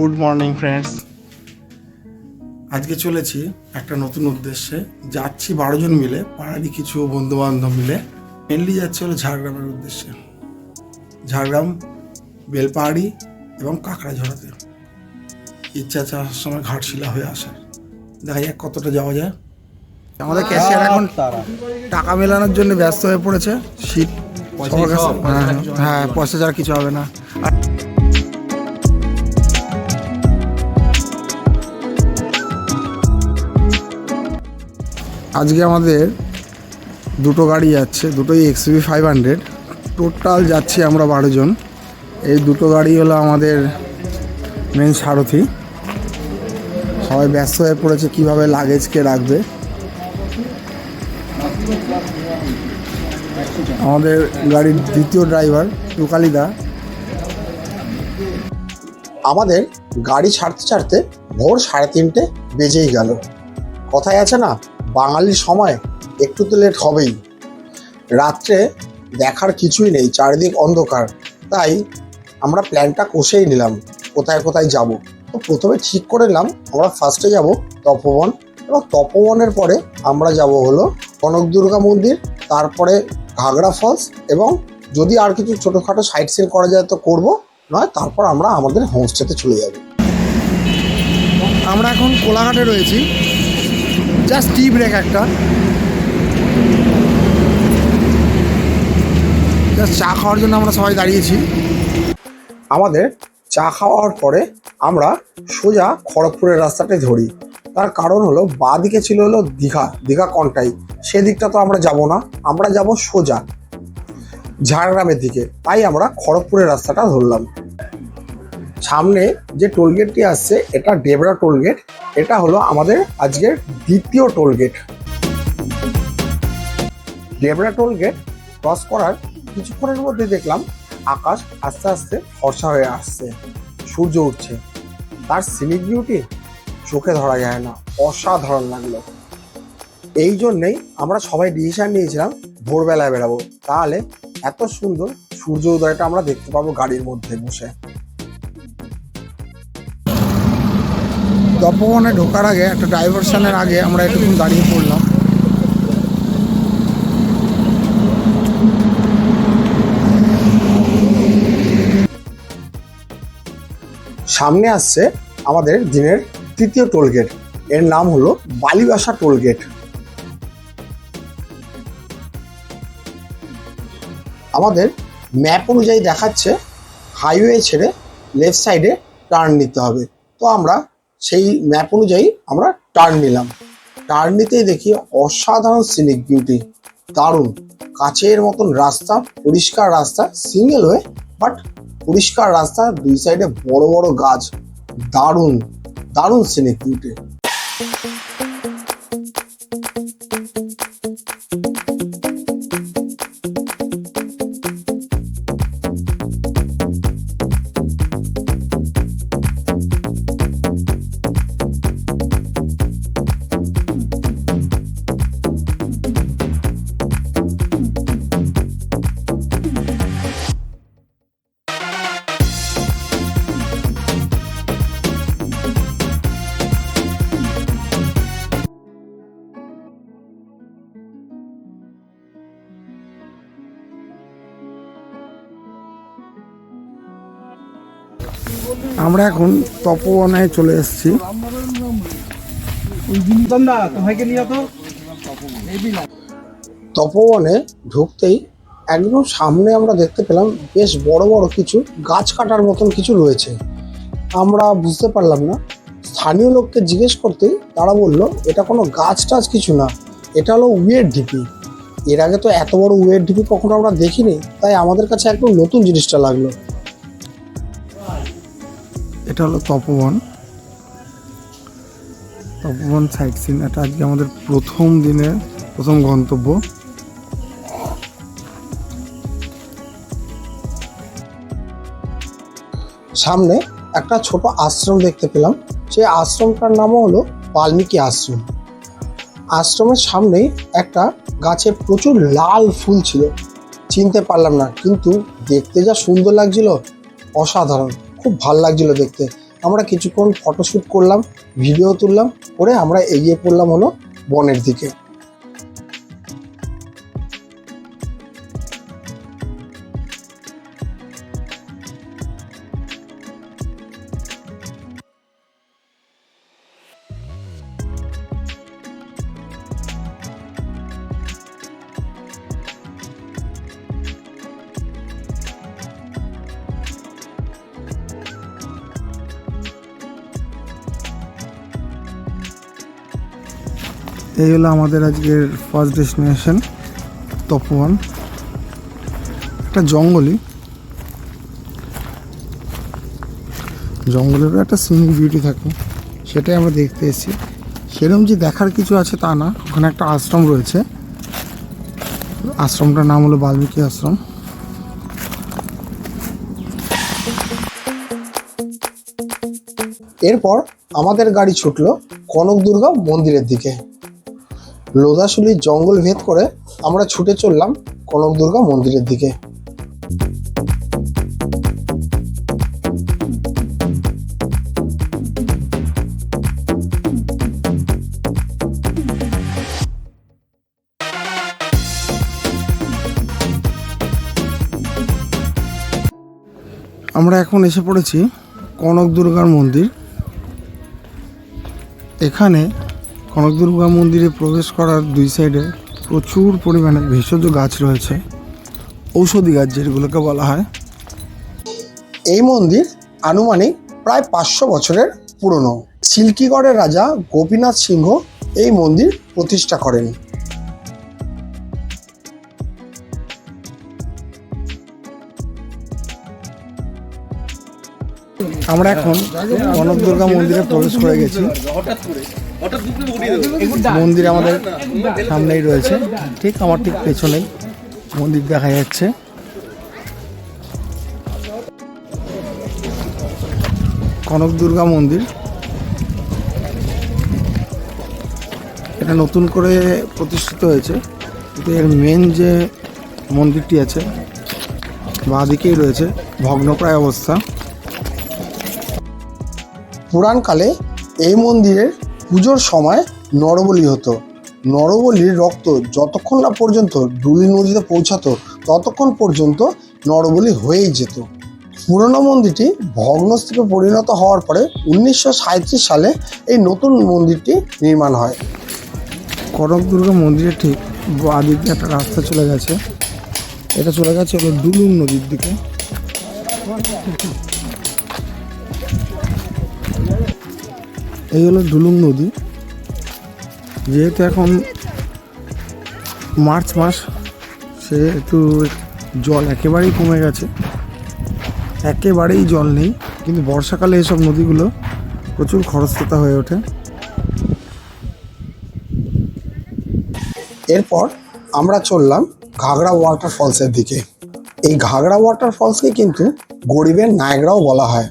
Good morning friends আজকে চলেছি একটা নতুন উদ্দেশ্যে। যাচ্ছি বারো জন মিলে পাড়ারই কিছু বন্ধু বান্ধব মিলে। মেনলি যাচ্ছে হলো ঝাড়গ্রামের উদ্দেশ্যে। ঝাড়গ্রাম বেলপাহাড়ি এবং কাঁকড়াঝড়াতে। ইচ্ছা আছে আসার সময় ঘাটশিলা হয়ে আসার। দেখা যাক কতটা যাওয়া যায়। আমাদের ক্যাশিয়ার এখন টাকা মেলানোর জন্য ব্যস্ত হয়ে পড়েছে। শীত হ্যাঁ হ্যাঁ পয়সা ছাড়া কিছু হবে না। আজকে আমাদের দুটো গাড়ি যাচ্ছে, দুটোই এক্সবি ফাইভ হান্ড্রেড টোটাল যাচ্ছি আমরা বারো জন। এই দুটো গাড়ি হলো আমাদের মেন সারথি। সবাই ব্যস্ত হয়ে পড়েছে কীভাবে লাগেজকে রাখবে। আমাদের গাড়ির দ্বিতীয় ড্রাইভার টুকালিদা আমাদের গাড়ি ছাড়তে ছাড়তে ভোর সাড়ে তিনটে বেজেই গেল। কথায় আছে না বাঙালির সময় একটু তো লেট হবেই। রাত্রে দেখার কিছুই নেই, চারিদিক অন্ধকার। তাই আমরা প্ল্যানটা কষেই নিলাম, কোথায় কোথায় যাব। তো প্রথমে ঠিক করে নিলাম, আমরা ফার্স্টে যাব তপবন। এবং তপবনের পরে আমরা যাব হলো কনক দুর্গা মন্দির, তারপরে ঘাগড়া ফলস এবং যদি আর কিছু ছোটোখাটো সাইট সিন করা যায় তো করব, নয় তারপর আমরা আমাদের হোমস্টেতে চলে যাব। আমরা এখন কোলাঘাটে রয়েছি। জাস্ট টি ব্রেক একটা। জাস্ট চা খাওয়ার জন্য আমরা সবাই দাঁড়িয়েছি। আমাদের চা খাওয়ার পরে আমরা সোজা খড়গপুরের রাস্তাটাই ধরি। তার কারণ হলো বাঁ দিকে ছিল হলো দীঘা দীঘা কন্টাই সেদিকটা তো আমরা যাব না, আমরা যাব সোজা, ঝাড়গ্রামের দিকে। তাই আমরা খড়গপুরের রাস্তাটা ধরলাম। সামনে যে টোলগেটটি আসছে, এটা ডেবরা টোলগেট এটা হলো আমাদের আজকের দ্বিতীয় টোলগেট ডেবরা টোলগেট ক্রস করার কিছুক্ষণের মধ্যে দেখলাম, আকাশ আস্তে আস্তে ফর্সা হয়ে আসছে, সূর্য উঠছে। তার সিনিক বিউটি চোখে ধরা যায় না, অসাধারণ লাগল। এই জন্যেই আমরা সবাই ডিসিশন নিয়েছিলাম ভোরবেলায় বেরাবো। তাহলে এত সুন্দর সূর্য উদয়টা আমরা দেখতে পাবো গাড়ির মধ্যে বসে। তপবনে ঢোকার আগে, একটা ডাইভারশনের আগে আমরা একটুক্ষণ দাঁড়িয়ে পড়লাম। সামনে আসছে আমাদের দিনের তৃতীয় টোলগেট এর নাম হলো বালিবাসা টোলগেট আমাদের ম্যাপ অনুযায়ী দেখাচ্ছে হাইওয়ে ছেড়ে লেফট সাইডে টার্ন নিতে হবে। তো আমরা সেই ম্যাপ অনুযায়ী আমরা টার্ন নিলাম। টার্ন নিতেই দেখি অসাধারণ সিনিক বিউটি দারুণ। কাছের মতন রাস্তা, পরিষ্কার রাস্তা সিঙ্গেল হয়ে বাট পরিষ্কার রাস্তা, দুই সাইডে বড় বড় গাছ। দারুণ। দারুণ সিনিক বিউটি আমরা এখন তপবনে চলে এসেছি। তপবনে ঢুকতেই একদম সামনে আমরা দেখতে পেলাম বেশ বড় বড় কিছু গাছ কাটার মতন কিছু রয়েছে। আমরা বুঝতে পারলাম না। স্থানীয় লোককে জিজ্ঞেস করতেই তারা বলল এটা কোনো গাছ টাছ কিছু না এটা হলো উয়ের ঢিপি। এর আগে তো এত বড় উয়ের ঢিপি কখনো আমরা দেখিনি তাই আমাদের কাছে একদম নতুন জিনিসটা লাগল। এটা হলো তপবন তপবন সাইট সিন এটা আজকে আমাদের প্রথম দিনের প্রথম গন্তব্য। সামনে একটা ছোট আশ্রম দেখতে পেলাম। সেই আশ্রমটার নামও হলো বাল্মীকি আশ্রম। আশ্রমের সামনেই একটা গাছে প্রচুর লাল ফুল ছিল। চিনতে পারলাম না, কিন্তু দেখতে যা সুন্দর লাগছিল, অসাধারণ। খুব ভালো লাগছিল দেখতে। আমরা কিছুক্ষণ ফটোশ্যুট করলাম ভিডিও তুললাম, করে আমরা এগিয়ে পড়লাম হলো বনের দিকে। এই হলো আমাদের আজকের ফার্স্ট ডেস্টিনেশন তপোয়ান একটা জঙ্গলই। জঙ্গলেরও একটা সিনিক বিউটি থাকে, সেটাই আমরা দেখতে এসেছি। সেরকম যে দেখার কিছু আছে তা না, ওখানে একটা আশ্রম রয়েছে। আশ্রমটার নাম হলো বাল্মীকি আশ্রম। এরপর আমাদের গাড়ি ছুটলো কনক দুর্গা মন্দিরের দিকে। লোদাশুলির জঙ্গল ভেদ করে আমরা ছুটে চললাম কনক দুর্গা মন্দিরের দিকে। আমরা এখন এসে পড়েছি কনক দুর্গার মন্দির। এখানে কনক দুর্গা মন্দিরে প্রবেশ করার দুই সাইডে প্রচুর পরিমাণে ভেষজ গাছ রয়েছে। ঔষধি গাছ যেগুলোকে বলা হয়। এই মন্দির আনুমানিক প্রায় পাঁচশো বছরের পুরনো। সিল্কিগড়ের রাজা গোপীনাথ সিংহ এই মন্দির প্রতিষ্ঠা করেন। আমরা এখন কনক দুর্গা মন্দিরে প্রবেশ করে গেছি। মন্দির আমাদের সামনেই রয়েছে। ঠিক আমার ঠিক পেছনেই মন্দির দেখা যাচ্ছে। কনক দুর্গা মন্দির। এটা নতুন করে প্রতিষ্ঠিত হয়েছে। কিন্তু এর মেন যে মন্দিরটি আছে বাঁদিকেই রয়েছে ভগ্নপ্রায় অবস্থা। পুরাণকালে এই মন্দিরের পুজোর সময় নরবলি হতো। নরবলির রক্ত যতক্ষণ না পর্যন্ত ডুলি নদীতে পৌঁছাতো, ততক্ষণ পর্যন্ত নরবলি হয়েই যেত। পুরনো মন্দিরটি ভগ্নস্তূপে পরিণত হওয়ার পরে উনিশশো সাঁইত্রিশ সালে এই নতুন মন্দিরটি নির্মাণ হয়। কনক দুর্গা মন্দিরের ঠিক বাদিকে একটা রাস্তা চলে গেছে। এটা চলে গেছে হলো ডুলুং নদীর দিকে। এই হলো ডুলুং নদী। যেহেতু এখন মার্চ মাস, সেহেতু জল একেবারেই কমে গেছে। একেবারেই জল নেই, কিন্তু বর্ষাকালে এসব নদীগুলো প্রচুর খরস্রোতা হয়ে ওঠে। এরপর আমরা চললাম ঘাগড়া ওয়াটার ফলসের দিকে। এই ঘাগড়া ওয়াটার ফলসকে কিন্তু গরিবের নায়গড়াও বলা হয়।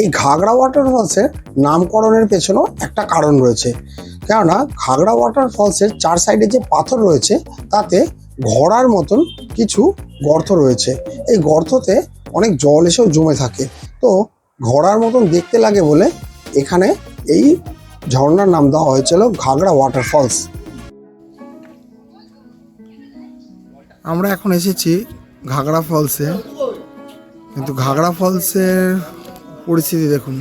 এই ঘাগড়া ওয়াটার ফলসের নামকরণের পেছনেও একটা কারণ রয়েছে। কেননা ঘাগড়া ওয়াটার ফলসের চার সাইডে যে পাথর রয়েছে, তাতে ঘোড়ার মতন কিছু গর্ত রয়েছে। এই গর্ততে অনেক জল এসেও জমে থাকে। তো ঘোড়ার মতন দেখতে লাগে বলে এখানে এই ঝর্ণার নাম দেওয়া হয়েছিল ঘাগড়া ওয়াটার ফলস আমরা এখন এসেছি ঘাগড়া ফলসে কিন্তু ঘাগড়া ফলসের পরিস্থিতি দেখুন।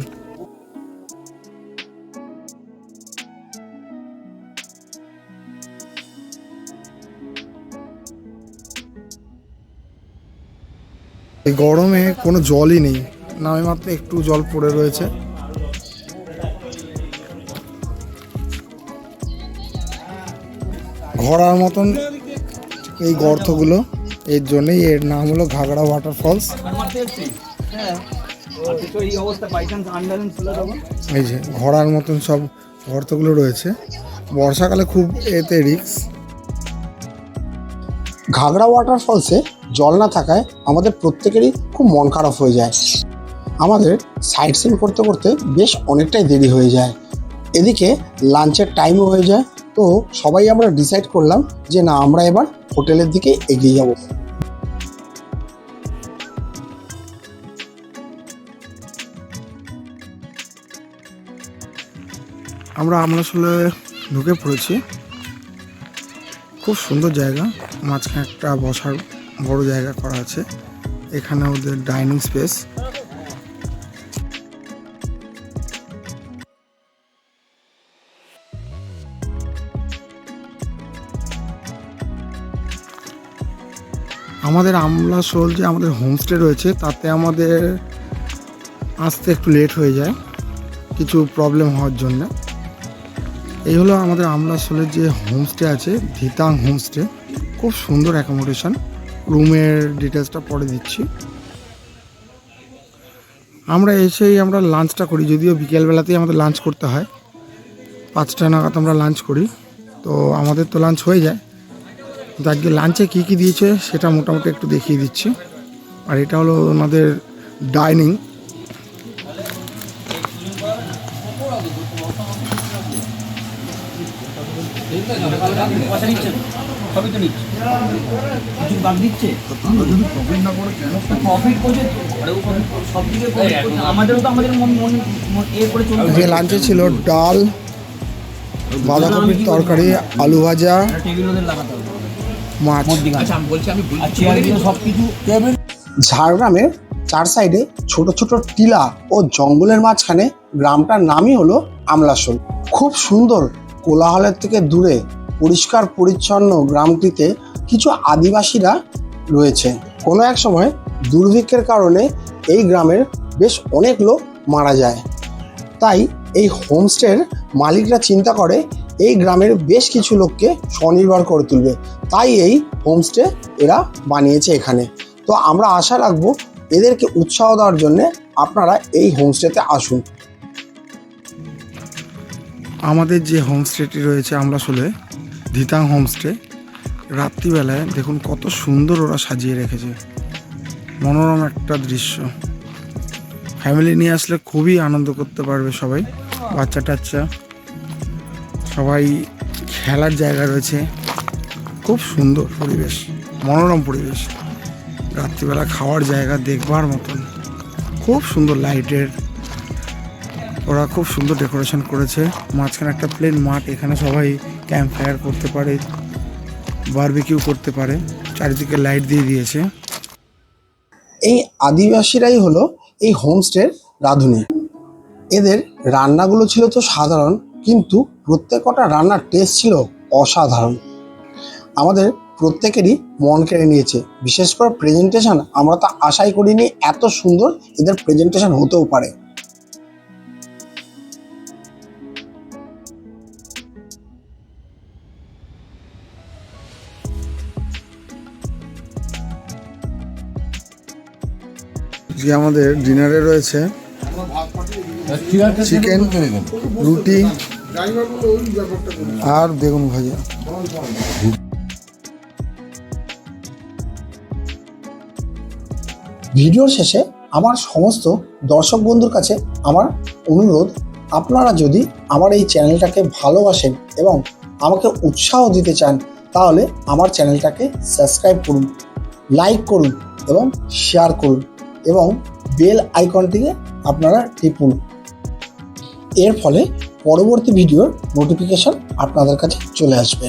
এই গরমে কোনো জলই নেই নামে মাত্র একটু জল পড়ে রয়েছে। ঘোড়ার মতন এই গর্তগুলো, এর জন্যই এর নাম হলো ঘাগড়া ওয়াটার ফলস এই যে ঘোড়ার মতন সব গর্তগুলো রয়েছে। বর্ষাকালে খুব এতে রিক্স ঘাগড়া ওয়াটার ফলসে জল না থাকায় আমাদের প্রত্যেকেরই খুব মন খারাপ হয়ে যায়। আমাদের সাইট সিন করতে করতে বেশ অনেকটাই দেরি হয়ে যায়। এদিকে লাঞ্চের টাইমও হয়ে যায়। তো সবাই আমরা ডিসাইড করলাম যে না আমরা এবার হোটেলের দিকে এগিয়ে যাব। আমরা আমলাশোলে ঢুকে পড়েছি। খুব সুন্দর জায়গা। মাঝখানে একটা বসার বড় জায়গা করা আছে। এখানে ওদের ডাইনিং স্পেস। আমাদের আমলাশোল যে আমাদের হোমস্টে রয়েছে, তাতে আমাদের আসতে একটু লেট হয়ে যায়। কিছু প্রবলেম হওয়ার জন্য। এই হলো আমাদের আমলাশোলের যে হোমস্টে আছে ধিতাং হোমস্টে খুব সুন্দর অ্যাকোমোডেশন রুমের ডিটেলসটা পরে দিচ্ছি। আমরা এসেই আমরা লাঞ্চটা করি, যদিও বিকেলবেলাতেই আমাদের লাঞ্চ করতে হয়। পাঁচটা নাগাদ আমরা লাঞ্চ করি। তো আমাদের তো লাঞ্চ হয়ে যায়। তো আজকে লাঞ্চে কী কী দিয়েছে, সেটা মোটামুটি একটু দেখিয়ে দিচ্ছি। আর এটা হলো ওনাদের ডাইনিং পয়সা নিচ্ছে সবই তো নিচ্ছে। কিছু বাদ দিচ্ছে? প্রফিট করছে আরে ও সব দিকে আমাদেরও তো আমাদের মন মন মন এ করে চলতে যে লাঞ্চে ছিল ডাল বাঁধাকপির তরকারি আলু ভাজা মাছ। আচ্ছা ঝাড়গ্রামের চার সাইডে ছোট ছোট টিলা ও জঙ্গলের মাঝখানে গ্রামটার নামই হলো আমলাসোল খুব সুন্দর কোলাহলের থেকে দূরে পরিষ্কার পরিচ্ছন্ন গ্রামটিতে কিছু আদিবাসীরা রয়েছে। কোনো এক সময় দুর্ভিক্ষের কারণে এই গ্রামের বেশ অনেক লোক মারা যায়। তাই এই হোমস্টের মালিকরা চিন্তা করে, এই গ্রামের বেশ কিছু লোককে স্বনির্ভর করে তুলবে। তাই এই হোমস্টে এরা বানিয়েছে এখানে। তো আমরা আশা রাখব এদেরকে উৎসাহ দেওয়ার জন্য আপনারা এই হোমস্টেতে আসুন। আমাদের যে হোমস্টেটি রয়েছে আমলাশোলে ধিতাং হোমস্টে রাত্রিবেলায় দেখুন কত সুন্দর ওরা সাজিয়ে রেখেছে। মনোরম একটা দৃশ্য। ফ্যামিলি নিয়ে আসলে খুবই আনন্দ করতে পারবে সবাই। বাচ্চা টাচ্চা। সবাই খেলার জায়গা রয়েছে। খুব সুন্দর পরিবেশ। মনোরম পরিবেশ। রাত্রিবেলা খাওয়ার জায়গা দেখবার মতন। খুব সুন্দর লাইটের। ওরা খুব সুন্দর ডেকোরেশন করেছে। মাঝখানে একটা প্লেন মাঠ, এখানে সবাই ক্যাম্প ফায়ার করতে পারে, বারবিকিউ করতে পারে, চারিদিকে লাইট দিয়ে দিয়েছে। এই আদিবাসীরাই হলো এই হোমস্টের রাঁধুনি। এদের রান্নাগুলো ছিল তো সাধারণ, কিন্তু প্রত্যেকটা রান্নার টেস্ট ছিল অসাধারণ। আমাদের প্রত্যেকেরই মন কেড়ে নিয়েছে, বিশেষ করে প্রেজেন্টেশন আমরা তো আশাই করিনি এত সুন্দর এদের প্রেজেন্টেশন হতেও পারে। যে আমাদের ডিনারে রয়েছে চিকেন, রুটি আর বেগুন ভাজা। ভিডিওর শেষে আমার সমস্ত দর্শক বন্ধুর কাছে আমার অনুরোধ, আপনারা যদি আমার এই চ্যানেলটাকে ভালোবাসেন এবং আমাকে উৎসাহ দিতে চান, তাহলে আমার চ্যানেলটাকে সাবস্ক্রাইব করুন, লাইক করুন এবং শেয়ার করুন। এবং বেল আইকনটিকে আপনারা টিপুন এর ফলে পরবর্তী ভিডিওর নোটিফিকেশন আপনাদের কাছে চলে আসবে।